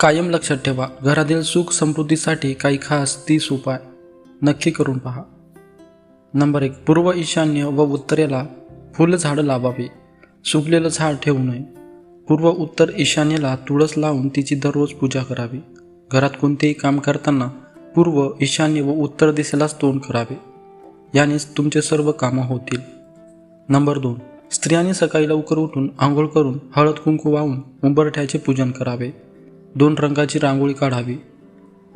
कायम लक्षात ठेवा घरातील सुख समृद्धीसाठी काही खास तीस उपाय नक्की करून पहा. नंबर एक पूर्व ईशान्य व उत्तरेला फुलझाडं लावावी. सुकलेलं झाड ठेवू नये. पूर्व उत्तर ईशान्येला तुळस लावून तिची दररोज पूजा करावी. घरात कोणतेही काम करताना पूर्व ईशान्य व उत्तर दिशेलाच तोंड करावे. यानेच तुमचे सर्व कामं होतील. नंबर दोन स्त्रियांनी सकाळी लवकर उठून आंघोळ करून हळद कुंकू वाहून उंबरठ्याचे पूजन करावे. दोन रंगाची रांगोळी काढावी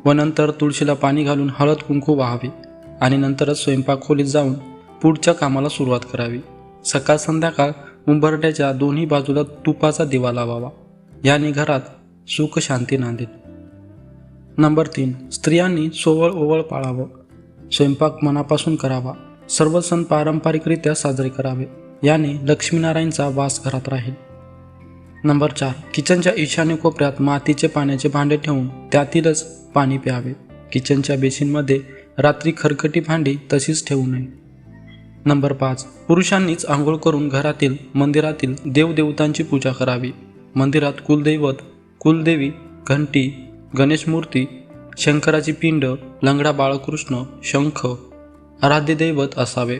व नंतर तुळशीला पाणी घालून हळद कुंकू वाहावे आणि नंतरच स्वयंपाक खोलीत जाऊन पुढच्या कामाला सुरुवात करावी. सकाळ संध्याकाळ उंबरट्याच्या दोन्ही बाजूला तुपाचा दिवा लावावा. याने घरात सुख शांती नांदेल. नंबर तीन स्त्रियांनी सोवळ ओवळ पाळावं. स्वयंपाक मनापासून करावा. सर्व सण पारंपरिकरित्या साजरे करावे. याने लक्ष्मीनारायणचा वास घरात राहील. नंबर चार किचनच्या ईशान्य कोपऱ्यात मातीचे पाण्याचे भांडे ठेवून त्यातीलच पाणी प्यावे. किचनच्या बेसिनमध्ये रात्री खरकटी भांडी तशीच ठेवू नये. नंबर पाच पुरुषांनीच आंघोळ करून घरातील मंदिरातील देवदेवतांची पूजा करावी. मंदिरात कुलदैवत कुलदेवी घंटी गणेश मूर्ती शंकराची पिंड लंगडा बाळकृष्ण शंख आराध्य दैवत असावे.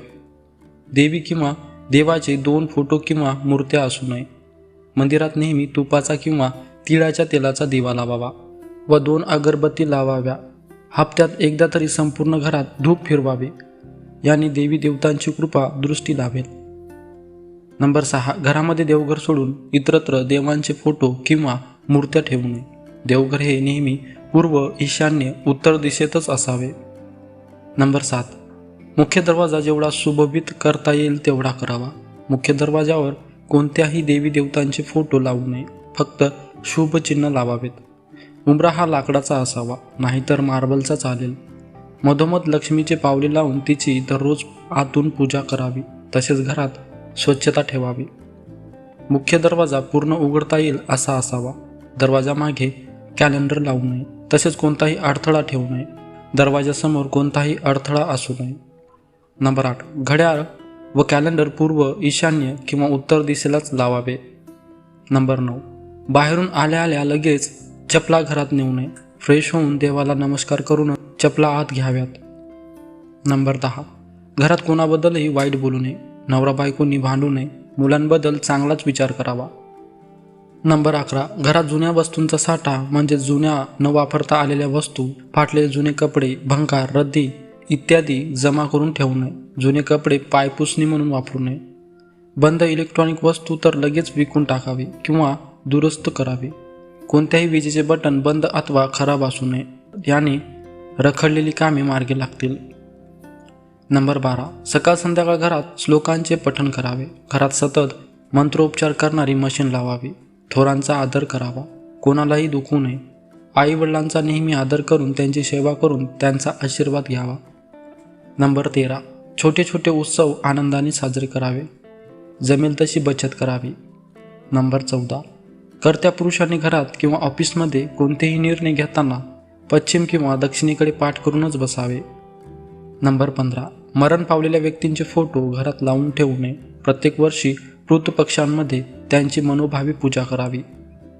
देवी किंवा देवाचे दोन फोटो किंवा मूर्त्या असू नये. मंदिरात नेहमी तुपाचा किंवा तिळाच्या तेलाचा दिवा लावावा व दोन अगरबत्ती लावाव्या. हप्त्यात एकदा तरी संपूर्ण घरात धूप फिरवावे. याने देवी देवतांची कृपा दृष्टी लाभेल. नंबर सहा. घरामध्ये देवघर सोडून इतरत्र देवांचे फोटो किंवा मूर्त्या ठेवू नये. देवघर हे नेहमी पूर्व ईशान्य उत्तर दिशेतच असावे. नंबर सात. मुख्य दरवाजा जेवढा सुशोभित करता येईल तेवढा करावा. मुख्य दरवाजावर कोणत्याही देवी देवतांचे फोटो लावू नये फक्त शुभचिन्ह लावावेत. उंबरा हा लाकडाचा असावा नाहीतर मार्बलचा चालेल. मधोमध लक्ष्मीचे पावले लावून तिची दररोज आतून पूजा करावी तसेच घरात स्वच्छता ठेवावी. मुख्य दरवाजा पूर्ण उघडता येईल असा असावा. दरवाजामागे कॅलेंडर लावू नये तसेच कोणताही अडथळा ठेवू नये. दरवाजासमोर कोणताही अडथळा असू नये. नंबर आठ. घड्याळ व कॅलेंडर पूर्व ईशान्य किंवा उत्तर दिशेलाच लावावे. नंबर नऊ. बाहेरून आल्या आल्या लगेच चपला घरात नेऊ नये. फ्रेश होऊन देवाला नमस्कार करून चपला आत घ्याव्यात. नंबर दहा. घरात कोणाबद्दलही वाईट बोलू नये. नवरा बायकोनी भांडू नये. मुलांबद्दल चांगलाच विचार करावा. नंबर अकरा. घरात जुन्या वस्तूंचा साठा म्हणजे जुन्या न वापरता आलेल्या वस्तू फाटलेले जुने कपडे भंगार रद्दी इत्यादी जमा करून ठेवू नये. जुने कपडे पायपुसणी म्हणून वापरू नये. बंद इलेक्ट्रॉनिक वस्तू तर लगेच विकून टाकावी किंवा दुरुस्त करावी. कोणत्याही विजेचे बटन बंद अथवा खराब असू नये. याने रखडलेली कामे मार्गी लागतील. नंबर बारा. सकाळ संध्याकाळ घरात श्लोकांचे पठण करावे. घरात सतत मंत्रोपचार करणारी मशीन लावावी. थोरांचा आदर करावा. कोणालाही दुखू नये. आई वडिलांचा नेहमी आदर करून त्यांची सेवा करून त्यांचा आशीर्वाद घ्यावा. नंबर तेरा. छोटे छोटे उत्सव आनंदाने साजरे करावे. जमेल तशी बचत करावी. नंबर चौदा. कर्त्या पुरुषांनी घरात किंवा ऑफिसमध्ये कोणतेही निर्णय घेताना पश्चिम किंवा दक्षिणेकडे पाठ करूनच बसावे. नंबर पंधरा. मरण पावलेल्या व्यक्तींचे फोटो घरात लावून ठेवू नये प्रत्येक वर्षी पक्षांमध्ये त्यांची मनोभावी पूजा करावी.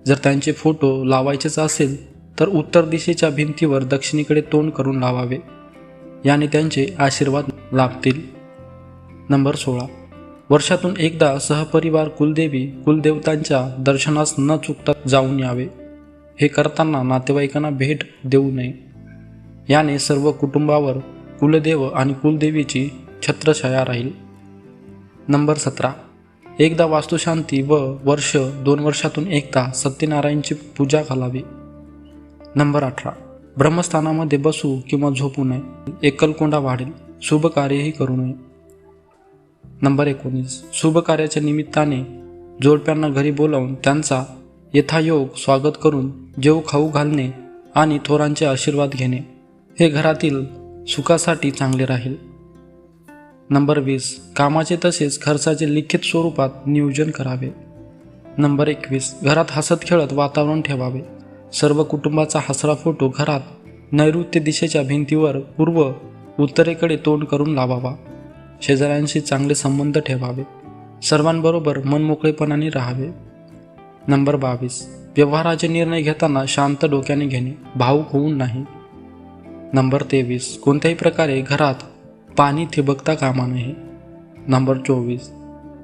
जर त्यांचे फोटो लावायचेच असेल तर उत्तर दिशेच्या भिंतीवर दक्षिणेकडे तोंड करून लावावे. याने त्यांचे आशीर्वाद लाभतील नंबर सोळा. वर्षातून एकदा सहपरिवार कुलदेवी कुलदेवतांच्या दर्शनास न चुकता जाऊन यावे. हे करताना नातेवाईकांना भेट देऊ नये. याने सर्व कुटुंबावर कुलदेव आणि कुलदेवीची छत्रछाया राहील. नंबर सतरा. एकदा वास्तुशांती व वर्ष दोन वर्षातून एकदा सत्यनारायणची पूजा घालावी. नंबर अठरा. ब्रह्मस्थानामध्ये बसू किंवा झोपू नये. एकलकोंडा वाढेल. शुभ कार्यही करू नये. नंबर एकोणीस. शुभ कार्याच्या निमित्ताने जोडप्यांना घरी बोलावून त्यांचा यथायोग स्वागत करून जेव खाऊ घालणे आणि थोरांचे आशीर्वाद घेणे हे घरातील सुखासाठी चांगले राहील. नंबर वीस. कामाचे तसेच खर्चाचे लिखित स्वरूपात नियोजन करावे. नंबर एकवीस. घरात हसत खेळत वातावरण ठेवावे. सर्व कुटुंबाचा हसरा फोटो घरात नैऋत्य दिशेच्या भिंतीवर पूर्व उत्तरेकडे तोंड करून लावावा. शेजाऱ्यांशी चांगले संबंध ठेवावे. सर्वांबरोबर मनमोकळेपणाने राहावे. नंबर बावीस. व्यवहाराचे निर्णय घेताना शांत डोक्याने घेणे भाऊक होऊन नाही. नंबर तेवीस. कोणत्याही प्रकारे घरात पाणी थिबकता कामा नये. नंबर चोवीस.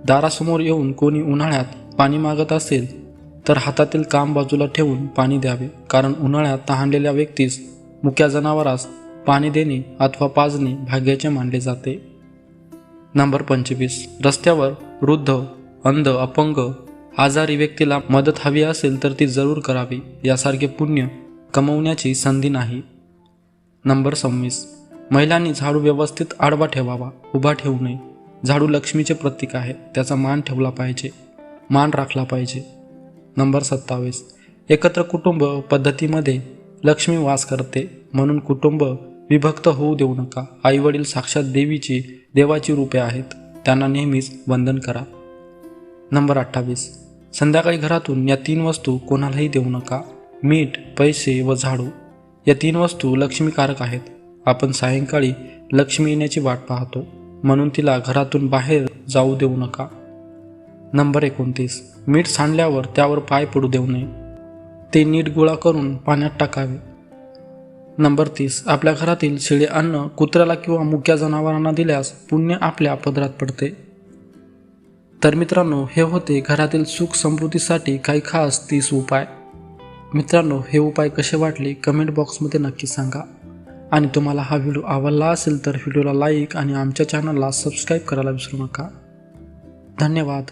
दारासमोर येऊन कोणी उन्हाळ्यात पाणी मागत असेल तर हातातील काम बाजूला ठेवून पाणी द्यावे. कारण उन्हाळ्यात तहानलेल्या व्यक्तीस मुक्या जनावरास पाणी देणे अथवा पाजणे भाग्याचे मानले जाते. नंबर पंचवीस. रस्त्यावर वृद्ध अंध अपंग आजारी व्यक्तीला मदत हवी असेल तर ती जरूर करावी. यासारखे पुण्य कमवण्याची संधी नाही. नंबर सव्वीस. महिलांनी झाडू व्यवस्थित आडवा ठेवावा उभा ठेवू नये. झाडू लक्ष्मीचे प्रतीक आहे त्याचा मान ठेवला पाहिजे मान राखला पाहिजे. नंबर सत्तावीस. एकत्र कुटुंब पद्धतीमध्ये लक्ष्मी वास करते म्हणून कुटुंब विभक्त होऊ देऊ नका. आईवडील साक्षात देवीची देवाची रूपे आहेत. त्यांना नेहमीच वंदन करा. नंबर अठ्ठावीस. संध्याकाळी घरातून या तीन वस्तू कोणालाही देऊ नका. मीठ पैसे व झाडू. या तीन वस्तू लक्ष्मीकारक आहेत. आपण सायंकाळी लक्ष्मी येण्याची वाट पाहतो म्हणून तिला घरातून बाहेर जाऊ देऊ नका. नंबर एकोणतीस. मीठ सांडल्यावर त्यावर पाय पडू देऊ नये. ते नीट गोळा करून पाण्यात टाकावे. नंबर तीस. आपल्या घरातील शिळे अन्न कुत्र्याला किंवा मुक्या जनावरांना दिल्यास पुण्य आपल्या पदरात पडते. तर मित्रांनो हे होते घरातील सुख समृद्धीसाठी काही खास तीस उपाय. मित्रांनो हे उपाय कसे वाटले कमेंट बॉक्समध्ये नक्की सांगा. आणि तुम्हाला हा व्हिडिओ आवडला असेल तर व्हिडिओला लाईक आणि आमच्या चॅनलला सबस्क्राईब करायला विसरू नका. धन्यवाद.